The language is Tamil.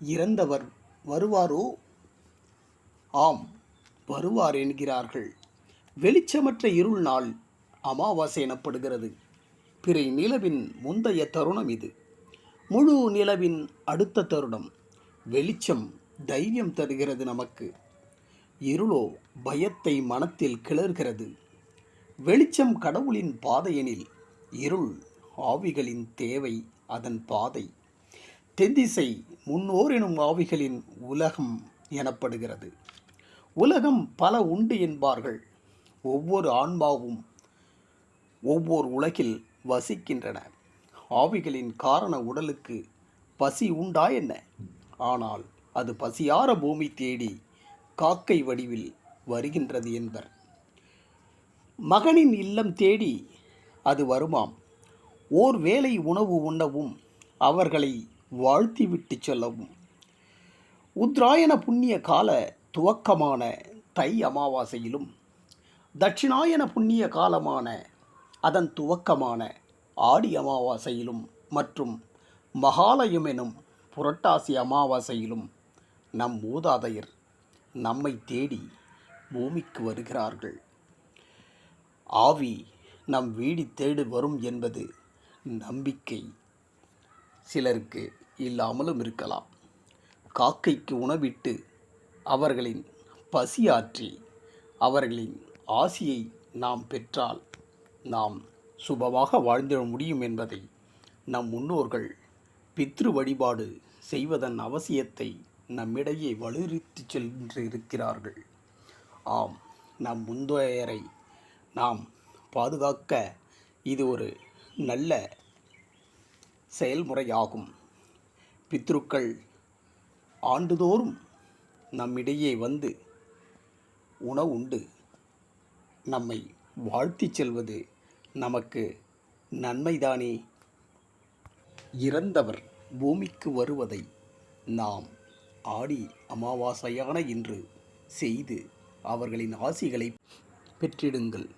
இறந்தவர் வருவாரோ? ஆம் வருவார் என்கிறார்கள். வெளிச்சமற்ற இருள் நாள் அமாவாசை எனப்படுகிறது. பிறை நிலவின் முந்தைய தருணம் இது. முழு நிலவின் அடுத்த தருணம். வெளிச்சம் தைரியம் தருகிறது நமக்கு. இருளோ பயத்தை மனத்தில் கிளறுகிறது வெளிச்சம் கடவுளின் பாதையெனில் இருள் ஆவிகளின் தேவை அதன் பாதை. தென்திசை முன்னோர் எனும் ஆவிகளின் உலகம் எனப்படுகிறது. உலகம் பல உண்டு என்பார்கள். ஒவ்வொரு ஆன்மாவும் ஒவ்வொரு உலகில் வசிக்கின்றன. ஆவிகளின் காரண உடலுக்கு பசி உண்டா என்ன? ஆனால் அது பசியார பூமி தேடி காக்கை வடிவில் வருகின்றது என்பர். மகனின் இல்லம் தேடி அது வருமாம். ஓர் வேலை உணவு உண்ணவும் அவர்களை வாழ்த்திவிட்டு செல்லவும். உத்ராயண புண்ணிய கால துவக்கமான தை அமாவாசையிலும் தட்சிணாயன புண்ணிய காலமான அதன் துவக்கமான ஆடி அமாவாசையிலும் மற்றும் மகாலயம் எனும் புரட்டாசி அமாவாசையிலும் நம் மூதாதையர் நம்மை தேடி பூமிக்கு வருகிறார்கள். ஆவி நம் வீடி தேடி வரும் என்பது நம்பிக்கை. சிலருக்கு இல்லாமலும் இருக்கலாம். காக்கைக்கு உணவிட்டு அவர்களின் பசியாற்றி அவர்களின் ஆசியை நாம் பெற்றால் நாம் சுபமாக வாழ்ந்திட முடியும் என்பதை நம் முன்னோர்கள் பித்ரு வழிபாடு செய்வதன் அவசியத்தை நம்மிடையே வலியுறுத்தி சென்றிருக்கிறார்கள். ஆம் நம் முந்தையரை நாம் பாதுகாக்க இது ஒரு நல்ல செயல்முறையாகும். பித்ருக்கள் ஆண்டுதோறும் நம்மிடையே வந்து உணவுண்டு நம்மை வாழ்த்திச் செல்வது நமக்கு நன்மைதானே? இறந்தவர் பூமிக்கு வருவதை நாம் ஆடி அமாவாசையான இன்று செய்து அவர்களின் ஆசிகளை பெற்றிடுங்கள்.